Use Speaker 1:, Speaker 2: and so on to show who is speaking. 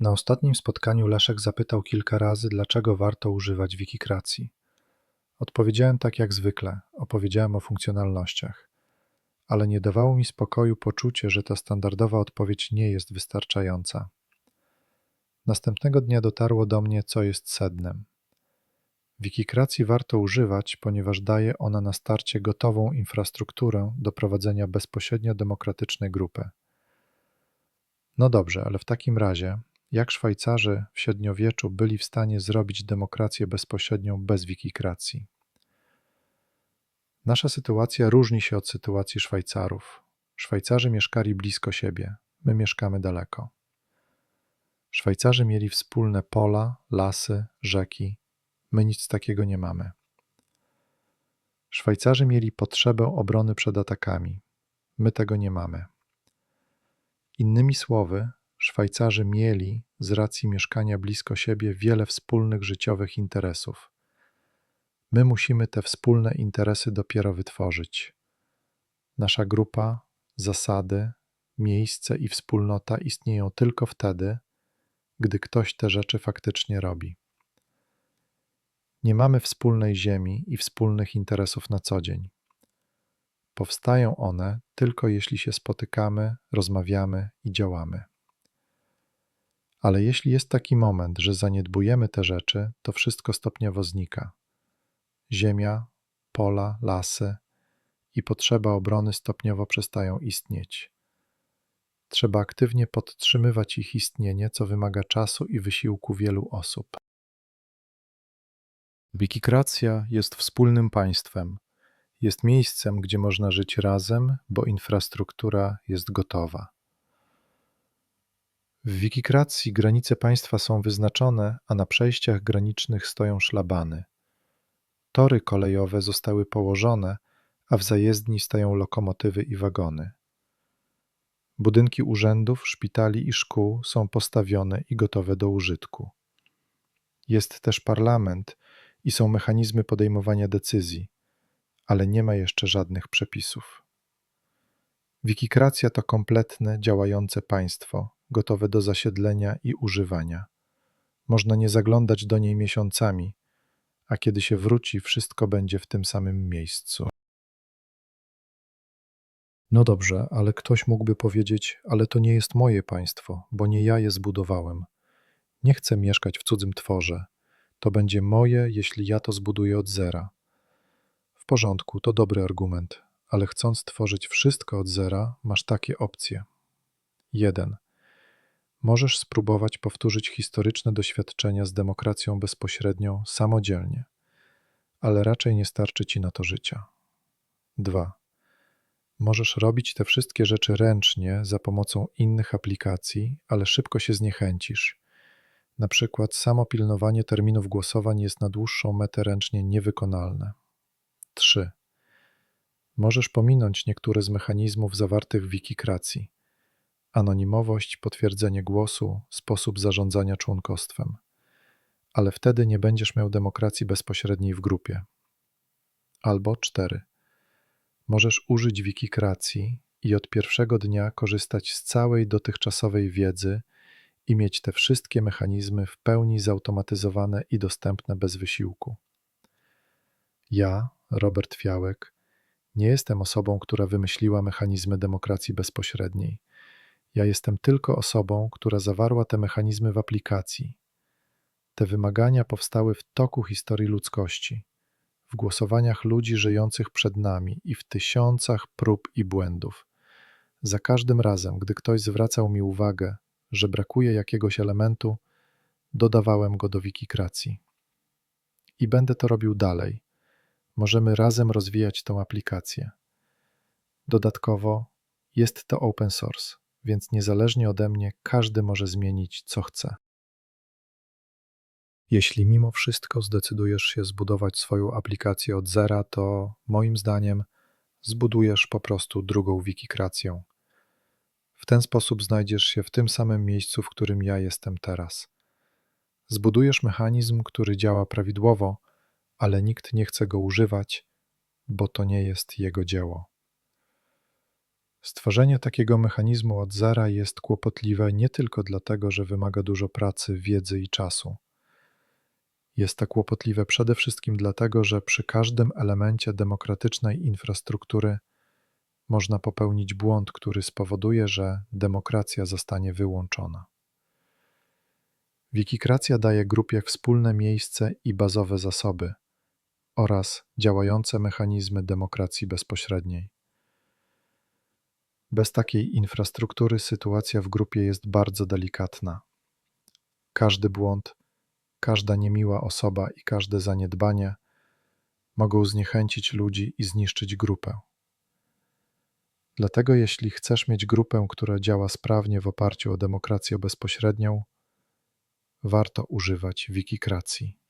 Speaker 1: Na ostatnim spotkaniu Leszek zapytał kilka razy, dlaczego warto używać wikikracji. Odpowiedziałem tak jak zwykle, opowiedziałem o funkcjonalnościach. Ale nie dawało mi spokoju poczucie, że ta standardowa odpowiedź nie jest wystarczająca. Następnego dnia dotarło do mnie, co jest sednem. Wikikracji warto używać, ponieważ daje ona na starcie gotową infrastrukturę do prowadzenia bezpośrednio demokratycznej grupy. No dobrze, ale w takim razie, jak Szwajcarzy w średniowieczu byli w stanie zrobić demokrację bezpośrednią bez wikikracji? Nasza sytuacja różni się od sytuacji Szwajcarów. Szwajcarzy mieszkali blisko siebie, my mieszkamy daleko. Szwajcarzy mieli wspólne pola, lasy, rzeki, my nic takiego nie mamy. Szwajcarzy mieli potrzebę obrony przed atakami, my tego nie mamy. Innymi słowy, Szwajcarzy mieli, z racji mieszkania blisko siebie, wiele wspólnych życiowych interesów. My musimy te wspólne interesy dopiero wytworzyć. Nasza grupa, zasady, miejsce i wspólnota istnieją tylko wtedy, gdy ktoś te rzeczy faktycznie robi. Nie mamy wspólnej ziemi i wspólnych interesów na co dzień. Powstają one tylko jeśli się spotykamy, rozmawiamy i działamy. Ale jeśli jest taki moment, że zaniedbujemy te rzeczy, to wszystko stopniowo znika. Ziemia, pola, lasy i potrzeba obrony stopniowo przestają istnieć. Trzeba aktywnie podtrzymywać ich istnienie, co wymaga czasu i wysiłku wielu osób. Wikikracja jest wspólnym państwem. Jest miejscem, gdzie można żyć razem, bo infrastruktura jest gotowa. W wikikracji granice państwa są wyznaczone, a na przejściach granicznych stoją szlabany. Tory kolejowe zostały położone, a w zajezdni stają lokomotywy i wagony. Budynki urzędów, szpitali i szkół są postawione i gotowe do użytku. Jest też parlament i są mechanizmy podejmowania decyzji, ale nie ma jeszcze żadnych przepisów. Wikikracja to kompletne, działające państwo, gotowe do zasiedlenia i używania. Można nie zaglądać do niej miesiącami, a kiedy się wróci, wszystko będzie w tym samym miejscu. No dobrze, ale ktoś mógłby powiedzieć, ale to nie jest moje państwo, bo nie ja je zbudowałem. Nie chcę mieszkać w cudzym tworze. To będzie moje, jeśli ja to zbuduję od zera. W porządku, to dobry argument, ale chcąc tworzyć wszystko od zera, masz takie opcje. 1. Możesz spróbować powtórzyć historyczne doświadczenia z demokracją bezpośrednią samodzielnie, ale raczej nie starczy ci na to życia. 2. Możesz robić te wszystkie rzeczy ręcznie za pomocą innych aplikacji, ale szybko się zniechęcisz. Na przykład samo pilnowanie terminów głosowań jest na dłuższą metę ręcznie niewykonalne. 3. Możesz pominąć niektóre z mechanizmów zawartych w wikikracji anonimowość, potwierdzenie głosu, sposób zarządzania członkostwem. Ale wtedy nie będziesz miał demokracji bezpośredniej w grupie. Albo cztery. Możesz użyć wikikracji i od pierwszego dnia korzystać z całej dotychczasowej wiedzy i mieć te wszystkie mechanizmy w pełni zautomatyzowane i dostępne bez wysiłku. Ja, Robert Fiałek, nie jestem osobą, która wymyśliła mechanizmy demokracji bezpośredniej ja jestem tylko osobą, która zawarła te mechanizmy w aplikacji. Te wymagania powstały w toku historii ludzkości, w głosowaniach ludzi żyjących przed nami i w tysiącach prób i błędów. Za każdym razem, gdy ktoś zwracał mi uwagę, że brakuje jakiegoś elementu, dodawałem go do wikikracji. I będę to robił dalej. Możemy razem rozwijać tę aplikację. Dodatkowo jest to open source więc niezależnie ode mnie każdy może zmienić, co chce. Jeśli mimo wszystko zdecydujesz się zbudować swoją aplikację od zera, to moim zdaniem zbudujesz po prostu drugą wikikrację. W ten sposób znajdziesz się w tym samym miejscu, w którym ja jestem teraz. Zbudujesz mechanizm, który działa prawidłowo, ale nikt nie chce go używać, bo to nie jest jego dzieło. Stworzenie takiego mechanizmu od zera jest kłopotliwe nie tylko dlatego, że wymaga dużo pracy, wiedzy i czasu. Jest to kłopotliwe przede wszystkim dlatego, że przy każdym elemencie demokratycznej infrastruktury można popełnić błąd, który spowoduje, że demokracja zostanie wyłączona. Wikikracja daje grupie wspólne miejsce i bazowe zasoby oraz działające mechanizmy demokracji bezpośredniej. Bez takiej infrastruktury sytuacja w grupie jest bardzo delikatna. Każdy błąd, każda niemiła osoba i każde zaniedbanie mogą zniechęcić ludzi i zniszczyć grupę. Dlatego, jeśli chcesz mieć grupę, która działa sprawnie w oparciu o demokrację bezpośrednią, warto używać wikikracji.